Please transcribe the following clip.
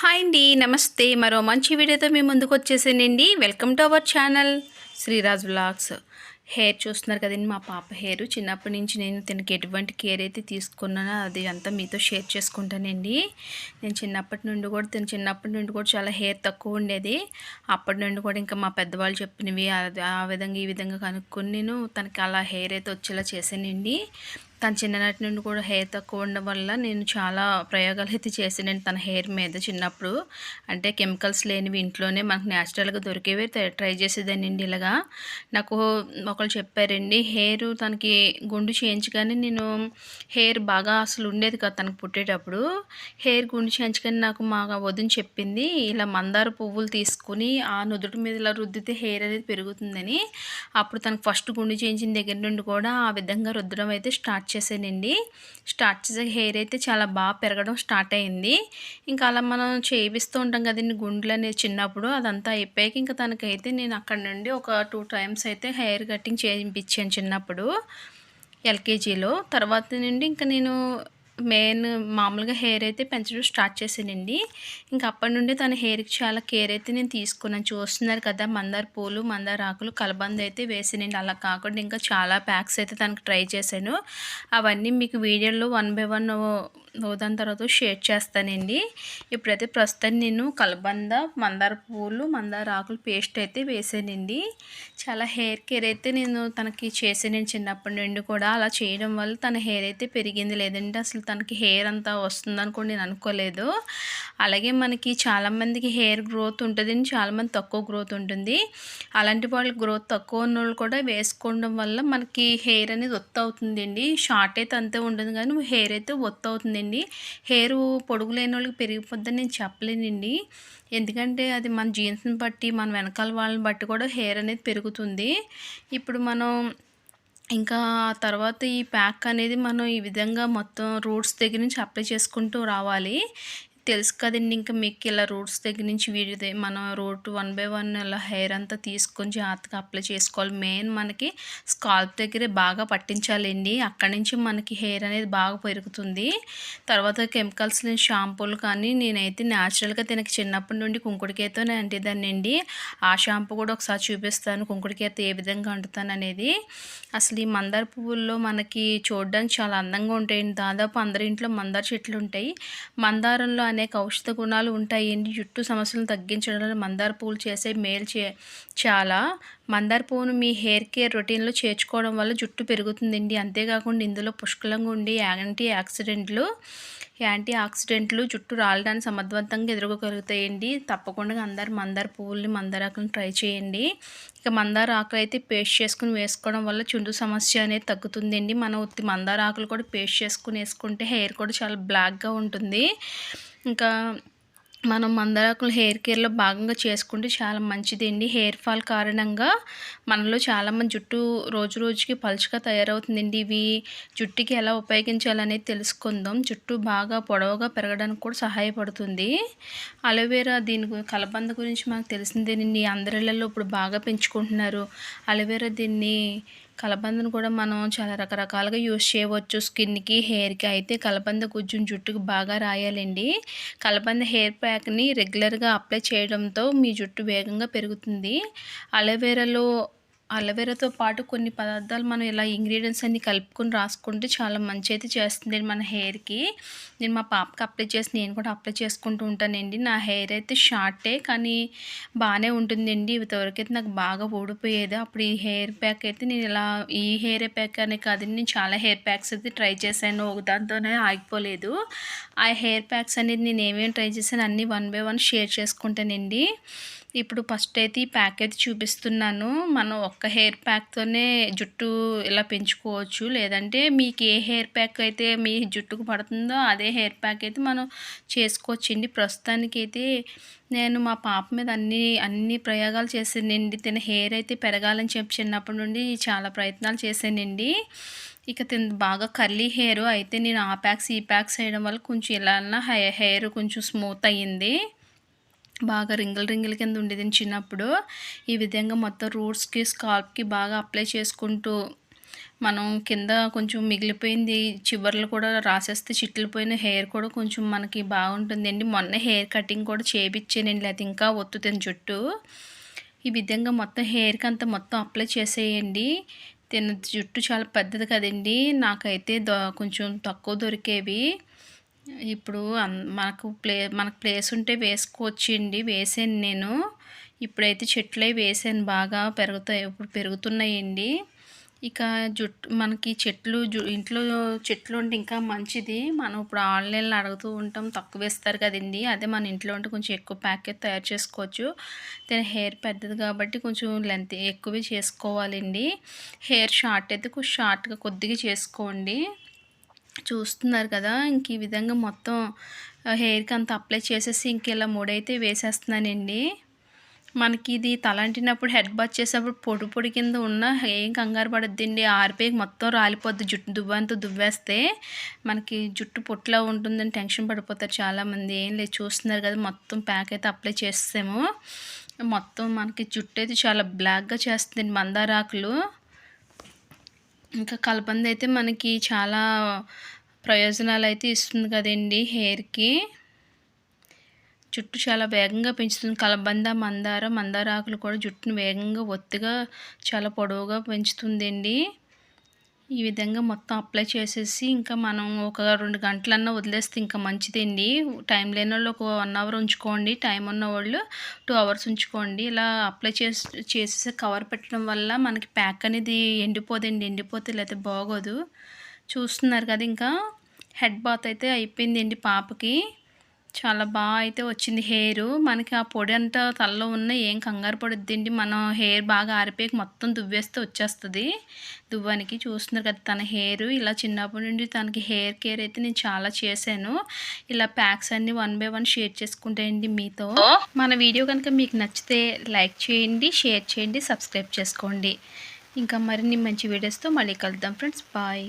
Hi అండి నమస్తే. మరో మంచి వీడియోతో మీ ముందుకు వచ్చేసానండి. Welcome to our channel Sriraj vlogs hair చూస్తున్నారు కదండి మా పాప హెయిర్ చిన్నప్పటి నుంచి నేను తనకి ఎటువంటి కేర్ అయితే తీసుకున్నానో అది అంతా మీతో షేర్ చేసుకుంటానండి. నేను చిన్నప్పటి నుండి కూడా తను చిన్నప్పటి నుండి కూడా చాలా హెయిర్ తక్కువ ఉండేది. అప్పటి నుండి కూడా ఇంకా మా పెద్దవాళ్ళు చెప్పినవి ఆ విధంగా ఈ విధంగా కనుక్కొని నేను తనకి అలా హెయిర్ అయితే వచ్చేలా చేశానండి. తను చిన్ననాటి నుండి కూడా హెయిర్ తక్కువ ఉండడం వల్ల నేను చాలా ప్రయోగాలు అయితే చేసానండి తన హెయిర్ మీద చిన్నప్పుడు. అంటే కెమికల్స్ లేనివి ఇంట్లోనే మనకు న్యాచురల్గా దొరికేవి ట్రై- ట్రై చేసేదానండి ఇలాగా. నాకు ఒకళ్ళు చెప్పారండి హెయిర్ తనకి గుండు చేయించగానే నేను హెయిర్ బాగా అసలు ఉండేది కదా తనకు పుట్టేటప్పుడు. హెయిర్ గుండు చేయించగానే నాకు మా వదిన చెప్పింది ఇలా మందార పువ్వులు తీసుకుని ఆ నుదుటి మీద ఇలా రుద్దితే హెయిర్ అనేది పెరుగుతుందని. అప్పుడు తనకు ఫస్ట్ గుండు చేయించిన దగ్గర నుండి కూడా ఆ విధంగా రుద్దడం అయితే స్టార్ట్ చేశానండి స్టార్ట్ చేసే హెయిర్ అయితే చాలా బాగా పెరగడం స్టార్ట్ అయింది. ఇంకా అలా మనం చేయిస్తూ ఉంటాం కదండి గుండ్లు అనేది చిన్నప్పుడు అదంతా అయిపోయాక ఇంకా తనకైతే నేను అక్కడ నుండి ఒక టూ టైమ్స్ అయితే హెయిర్ కటింగ్ చేయించాను చిన్నప్పుడు ఎల్కేజీలో. తర్వాత నుండి ఇంకా నేను మెయిన్ మామూలుగా హెయిర్ అయితే పెంచడం స్టార్ట్ చేశానండి. ఇంకా అప్పటి నుండి తన హెయిర్కి చాలా కేర్ అయితే నేను తీసుకున్నాను. చూస్తున్నారు కదా మందార పూలు మందార ఆకులు కలబంద అయితే వేసానండి అలా కాకుండా ఇంకా చాలా ప్యాక్స్ అయితే తనకు ట్రై చేశాను. అవన్నీ మీకు వీడియోలో వన్ బై వన్ దాని తర్వాత షేర్ చేస్తానండి. ఇప్పుడైతే ప్రస్తుతం నేను కలబంద మందార పువ్వులు మందార ఆకులు పేస్ట్ అయితే వేసానండి. చాలా హెయిర్ కేర్ అయితే నేను తనకి చేసానండి చిన్నప్పటి నుండి కూడా. అలా చేయడం వల్ల తన హెయిర్ అయితే పెరిగింది లేదంటే అసలు తనకి హెయిర్ అంతా వస్తుందని కూడా నేను అనుకోలేదు. అలాగే మనకి చాలామందికి హెయిర్ గ్రోత్ ఉంటుందండి. చాలామంది తక్కువ గ్రోత్ ఉంటుంది. అలాంటి వాళ్ళకి గ్రోత్ తక్కువ ఉన్న వాళ్ళు కూడా వేసుకోవడం వల్ల మనకి హెయిర్ అనేది ఒత్తు అవుతుందండి షార్ట్ అయితే అంతే ఉంటుంది కానీ హెయిర్ అయితే ఒత్త అవుతుందండి హెయిర్ పొడుగు లేని వాళ్ళకి పెరిగిపోద్దని నేను చెప్పలేనండి. ఎందుకంటే అది మన జీన్స్ని బట్టి మన వెనకాల వాళ్ళని బట్టి కూడా హెయిర్ అనేది పెరుగుతుంది. ఇప్పుడు మనం ఇంకా తర్వాత ఈ ప్యాక్ అనేది మనం ఈ విధంగా మొత్తం రూట్స్ దగ్గర నుంచి అప్లై చేసుకుంటూ రావాలి. తెలుసు కదండి. ఇంకా మీకు ఇలా రూట్స్ దగ్గర నుంచి వీడియో మనం రూట్ వన్ బై వన్ ఇలా హెయిర్ అంతా తీసుకొని జాగ్రత్తగా అప్లై చేసుకోవాలి. మెయిన్ మనకి స్కాల్ప్ దగ్గరే బాగా పట్టించాలండి. అక్కడి నుంచి మనకి హెయిర్ అనేది బాగా పెరుగుతుంది. తర్వాత కెమికల్స్ లేని షాంపూలు కానీ నేనైతే న్యాచురల్గా తినకి చిన్నప్పటి నుండి కుంకుడికాయతో అంటేదాన్నండి. ఆ షాంపూ కూడా ఒకసారి చూపిస్తాను. కుంకుడికాయతో ఏ విధంగా అంటుతాను అనేది. అసలు ఈ మందార పువ్వుల్లో మనకి చూడడానికి చాలా అందంగా ఉంటాయండి. దాదాపు అందరి ఇంట్లో మందార చెట్లు ఉంటాయి. మందారంలో అనేక ఔషధ గుణాలు ఉంటాయండి జుట్టు సమస్యలను తగ్గించడంలో మందార పూలు చేసే మేలు చే చాలా మందార పువ్వును మీ హెయిర్ కేర్ రొటీన్లో చేర్చుకోవడం వల్ల జుట్టు పెరుగుతుందండి. అంతేకాకుండా ఇందులో పుష్కలంగా ఉండి యాంటీ యాక్సిడెంట్లు యాంటీ ఆక్సిడెంట్లు జుట్టు రాలడానికి సమర్థవంతంగా ఎదుర్కోగలుగుతాయండి. తప్పకుండా అందరు మందార పువ్వుల్ని మందార ఆకులను ట్రై చేయండి. ఇక మందార ఆకులు అయితే పేస్ట్ చేసుకుని వేసుకోవడం వల్ల చుండు సమస్య అనేది తగ్గుతుందండి. మనం ఉత్తి మందార ఆకులు కూడా పేస్ట్ చేసుకుని వేసుకుంటే హెయిర్ కూడా చాలా బ్లాక్గా ఉంటుంది. ఇంకా మనం మందారాకులు హెయిర్ కేర్లో భాగంగా చేసుకుంటే చాలా మంచిదండి. హెయిర్ ఫాల్ కారణంగా మనలో చాలామంది జుట్టు రోజు రోజుకి పలుచగా తయారవుతుందండి. ఇవి జుట్టుకి ఎలా ఉపయోగించాలనేది తెలుసుకుందాం. జుట్టు బాగా పొడవుగా పెరగడానికి కూడా సహాయపడుతుంది. అలోవెరా దీని కలబంద గురించి మనకు తెలిసిందేనండి. అందరిళ్ళల్లో ఇప్పుడు బాగా పెంచుకుంటున్నారు. అలోవెరా దీన్ని కలబందను కూడా మనం చాలా రకరకాలుగా యూస్ చేయవచ్చు. స్కిన్కి హెయిర్కి అయితే కలబంద కొంచెం జుట్టుకు బాగా రాయాలండి. కలబంద హెయిర్ ప్యాక్ని రెగ్యులర్గా అప్లై చేయడంతో మీ జుట్టు వేగంగా పెరుగుతుంది. అలోవెరాలో అలోవెరాతో పాటు కొన్ని పదార్థాలు మనం ఇలా ఇంగ్రీడియంట్స్ అన్ని కలుపుకొని రాసుకుంటే చాలా మంచి అయితే చేస్తుంది మన హెయిర్కి నేను మా పాపకి అప్లై చేసి నేను కూడా అప్లై చేసుకుంటూ ఉంటానండి. నా హెయిర్ అయితే షార్టే కానీ బాగానే ఉంటుందండి. ఇంతవరకైతే నాకు బాగా ఊడిపోయేది. అప్పుడు ఈ హెయిర్ ప్యాక్ అయితే నేను ఇలా ఈ హెయిర్ ప్యాక్ అనే కాదండి నేను చాలా హెయిర్ ప్యాక్స్ అయితే ట్రై చేశాను. ఒక దాంతోనే ఆగిపోలేదు. ఆ హెయిర్ ప్యాక్స్ అనేది నేను ఏమేమి ట్రై చేశాను అన్నీ వన్ బై వన్ షేర్ చేసుకుంటానండి. ఇప్పుడు ఫస్ట్ అయితే ఈ ప్యాక్ అయితే చూపిస్తున్నాను. మనం ఒక్క హెయిర్ ప్యాక్తోనే జుట్టు ఇలా పెంచుకోవచ్చు. లేదంటే మీకు ఏ హెయిర్ ప్యాక్ అయితే మీ జుట్టుకు పడుతుందో అదే హెయిర్ ప్యాక్ అయితే మనం చేసుకోవచ్చండి ప్రస్తుతానికైతే నేను మా పాప మీద అన్ని అన్ని ప్రయోగాలు చేసానండి తిన హెయిర్ అయితే పెరగాలని చెప్పి చిన్నప్పటి నుండి చాలా ప్రయత్నాలు చేశానండి. ఇక తిన బాగా కర్లీ హెయిర్ అయితే నేను ఆ ప్యాక్స్ ఈ ప్యాక్స్ వేయడం వల్ల కొంచెం ఇలా హెయిర్ కొంచెం స్మూత్ అయ్యింది. బాగా రింగుల రింగుల కింద ఉండేది చిన్నప్పుడు. ఈ విధంగా మొత్తం రూట్స్కి స్కాల్ప్కి బాగా అప్లై చేసుకుంటూ మనం కింద కొంచెం మిగిలిపోయింది చివర్లు కూడా రాసేస్తే చిట్లిపోయిన హెయిర్ కూడా కొంచెం మనకి బాగుంటుందండి మొన్న హెయిర్ కటింగ్ కూడా చేయించానండి లేకపోతే ఇంకా ఒత్తుతుంది జుట్టు. ఈ విధంగా మొత్తం హెయిర్కి అంతా మొత్తం అప్లై చేసేయండి. తిన జుట్టు చాలా పెద్దది కదండి. నాకైతే కొంచెం తక్కువ దొరికేవి. ఇప్పుడు మనకు ప్లే మనకు ప్లేస్ ఉంటే వేసుకోవచ్చండి. వేసాను నేను. ఇప్పుడైతే చెట్లు వేసాను. బాగా పెరుగుతాయి. ఇప్పుడు పెరుగుతున్నాయండి. ఇక జుట్టు మనకి చెట్లు జు ఇంట్లో చెట్లు ఉంటే ఇంకా మంచిది. మనం ఇప్పుడు ఆన్లైన్లో అడుగుతూ ఉంటాం. తక్కువ ఇస్తారు కదండి. అదే మన ఇంట్లో ఉంటే కొంచెం ఎక్కువ ప్యాకెట్ తయారు చేసుకోవచ్చు. దాని హెయిర్ పెద్దది కాబట్టి కొంచెం లెంత్ ఎక్కువే చేసుకోవాలండి. హెయిర్ షార్ట్ అయితే కొంచెం షార్ట్గా కొద్దిగా చేసుకోండి. చూస్తున్నారు కదా ఇంక ఈ విధంగా మొత్తం హెయిర్కి అంత అప్లై చేసేసి ఇంక ఇలా మూడైతే వేసేస్తున్నానండి. మనకి ఇది తలంటినప్పుడు హెడ్ బాత్ చేసేటప్పుడు పొడి పొడి కింద ఉన్న ఏం కంగారు పడద్దండి. ఆరిపోయి మొత్తం రాలిపోద్ది. జుట్టు దువ్వంతా దువ్వేస్తే మనకి జుట్టు పొట్లా ఉంటుందని టెన్షన్ పడిపోతారు చాలామంది. ఏం లేదు చూస్తున్నారు కదా మొత్తం ప్యాక్ అయితే అప్లై చేస్తాము మొత్తం మనకి జుట్టు అయితే చాలా బ్లాక్గా చేస్తుంది మందారాకులు. ఇంకా కలబంద అయితే మనకి చాలా ప్రయోజనాలు అయితే ఇస్తుంది కదండి హెయిర్కి. జుట్టు చాలా వేగంగా పెంచుతుంది. కలబంద మందార మందార ఆకులు కూడా జుట్టును వేగంగా ఒత్తిగా చాలా పొడవుగా పెంచుతుందండి. ఈ విధంగా మొత్తం అప్లై చేసేసి ఇంకా మనం ఒక రెండు గంటలన్నా వదిలేస్తే ఇంకా మంచిదండి. టైం లేని వాళ్ళు ఒక వన్ అవర్ ఉంచుకోండి. టైం ఉన్న వాళ్ళు టూ అవర్స్ ఉంచుకోండి. ఇలా అప్లై చేసి చేసేసి కవర్ పెట్టడం వల్ల మనకి ప్యాక్ అనేది ఎండిపోదండి. ఎండిపోతే లేకపోతే బాగోదు. చూస్తున్నారు కదా ఇంకా. హెడ్ బాత్ అయితే అయిపోయిందండి పాపకి. చాలా బాగా అయితే వచ్చింది హెయిర్. మనకి ఆ పొడి అంతా తలలో ఉన్న ఏం కంగారు పడుద్దండి. మనం హెయిర్ బాగా ఆరిపోయి మొత్తం దువ్వేస్తే వచ్చేస్తుంది. దువ్వానికి చూస్తున్నారు కదా తన హెయిర్. ఇలా చిన్నప్పటి నుండి తనకి హెయిర్ కేర్ అయితే నేను చాలా చేశాను. ఇలా ప్యాక్స్ అన్ని వన్ బై వన్ షేర్ చేసుకుంటాయండి మీతో. మన వీడియో కనుక మీకు నచ్చితే లైక్ చేయండి షేర్ చేయండి సబ్స్క్రైబ్ చేసుకోండి. ఇంకా మరిన్ని మంచి వీడియోస్తో మళ్ళీ కలుద్దాం ఫ్రెండ్స్. బాయ్.